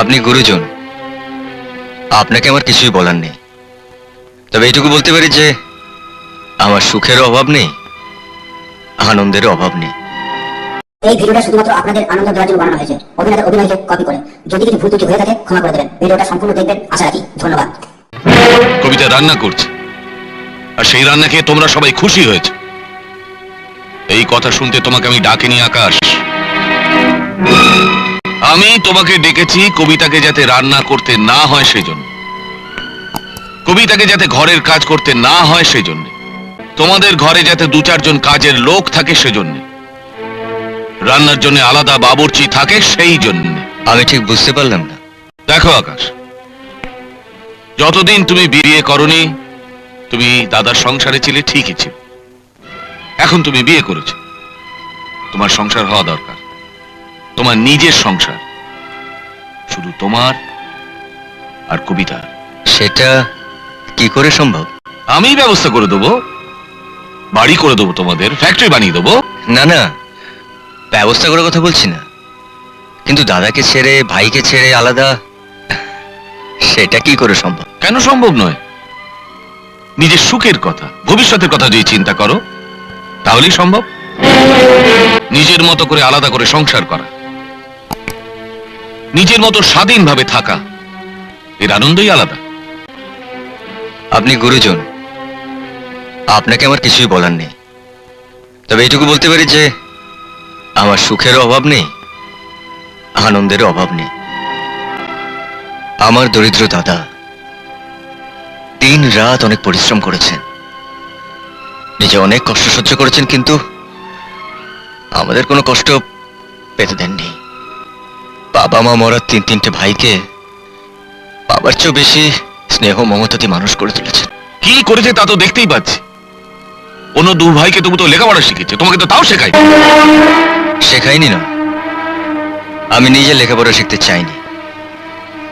আপনি গুরুজন আপনাকে আমার কিছুই বলার নেই। তবে এইটুকু বলতে পারি যে আমার সুখেরও অভাব নেই আনন্দেরও অভাব নেই। এই ভিডিওটা শুধুমাত্র আপনাদের আনন্দ দেওয়ার জন্য বানানো হয়েছে। অভিনেতা অভিনয়কে কপি করে। যদি কিছু ভুল ত্রুটি হয়ে থাকে ক্ষমা করে দেবেন। ভিডিওটা সম্পূর্ণ দেখবেন। আশা রাখি ধন্যবাদ। কবিতা রান্না করছে। আর সেই রান্না খেয়ে তোমরা সবাই খুশি হয়েছে। এই কথা শুনতে তোমাকে আমি ডাকিনি আকাশ। আমি তোমাকে ডেকেছি কবিতাকে যাতে রান্না করতে না হয় সেজন্য। কবিতাকে যাতে ঘরের কাজ করতে না হয় সেজন্য। তোমাদের ঘরে যাতে দু চারজন কাজের লোক থাকে সেজন্য। রান্নার জন্য আলাদা বাবুর্চি থাকে সেই জন্য। আমি ঠিক বুঝতে পারলাম না। দেখো আকাশ যতদিন তুমি বিয়ে করনি তুমি দাদার সংসারে ছিলে ঠিকই ছিল। এখন তুমি বিয়ে করেছ। তোমার সংসার হওয়া দরকার। তোমার নিজের সংসার শুধু তোমার আর কবিতার। সেটা কি করে সম্ভব? আমি ব্যবস্থা করে দেবো বাড়ি করে দেবো তোমাদের ফ্যাক্টরি বানিয়ে দেবো। না না ব্যবস্থা করার কথা বলছি না। কিন্তু দাদাকে ছেড়ে ভাইকে ছেড়ে আলাদা সেটা কি করে সম্ভব? কেন সম্ভব নয়? নিজের সুখের কথা ভবিষ্যতের কথা যদি চিন্তা করো তাহলেই সম্ভব। নিজের মতো করে আলাদা করে সংসার করা। নিজের মতো স্বাধীনভাবে থাকা। এর আনন্দই আলাদা। আপনি গুরুজন, আপনাকে আমার কিছুই বলার নেই। তবে এইটুকু বলতে পারি যে, আমার সুখের অভাব নেই, আনন্দের অভাব নেই। আমার দরিদ্র দাদা দিন রাত অনেক পরিশ্রম করেছেন। নিজে অনেক কষ্ট সহ্য করেছেন, কিন্তু আমাদের কোনো কষ্ট পেতে দেননি। বাবা মা মরার তিন তিনটে ভাইকে বাবার চেয়েও বেশি স্নেহ মমতা দিয়ে মানুষ করে তুলেছেন। কি করেছে তা তো দেখতেই পাচ্ছি। অন্য দু ভাইকে তবু তো লেখাপড়া শিখেছে তোমাকে তো তাও শেখাই শেখাইনি না। আমি নিজে লেখাপড়া শিখতে চাইনি।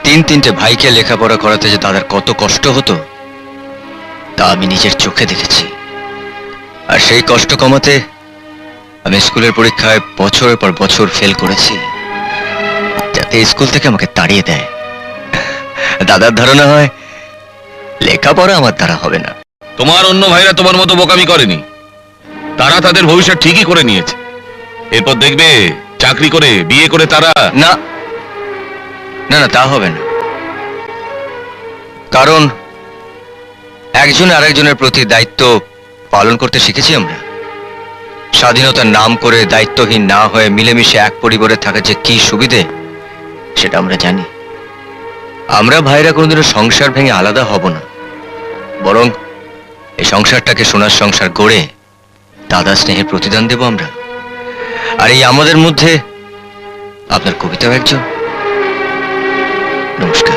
তিন তিনটে ভাইকে লেখাপড়া করাতে যে তাদের কত কষ্ট হতো তা আমি নিজের চোখে দেখেছি। আর সেই কষ্ট কমাতে আমি স্কুলের পরীক্ষায় বছরের পর বছর ফেল করেছি। যাতে স্কুল থেকে আমাকে তাড়িয়ে দেয়। দাদার ধারণা হয় লেখাপড়া আমার দ্বারা হবে না। তোমার অন্য ভাইরা তোমার মতো বোকামি করেনি। তারা তাদের ভবিষ্যৎ ঠিকই করে নিয়েছে। এরপর দেখবে চাকরি করে বিয়ে করে তারা না না না তা হবে না। কারণ একজন আরেকজনের প্রতি দায়িত্ব পালন করতে শিখেছি আমরা। স্বাধীনতার নাম করে দায়িত্বহীন না হয়ে মিলেমিশে এক পরিবারে থাকা যে কি সুবিধে সেটা আমরা জানি। আমরা ভাইরা কোনোদিনও সংসার ভেঙে আলাদা হব না। বরং এই সংসারটাকে সোনার সংসার গড়ে দাদা স্নেহের প্রতিদান দেব আমরা। আর এই আমাদের মধ্যে আপনার কবিতাও একজন। নমস্কার।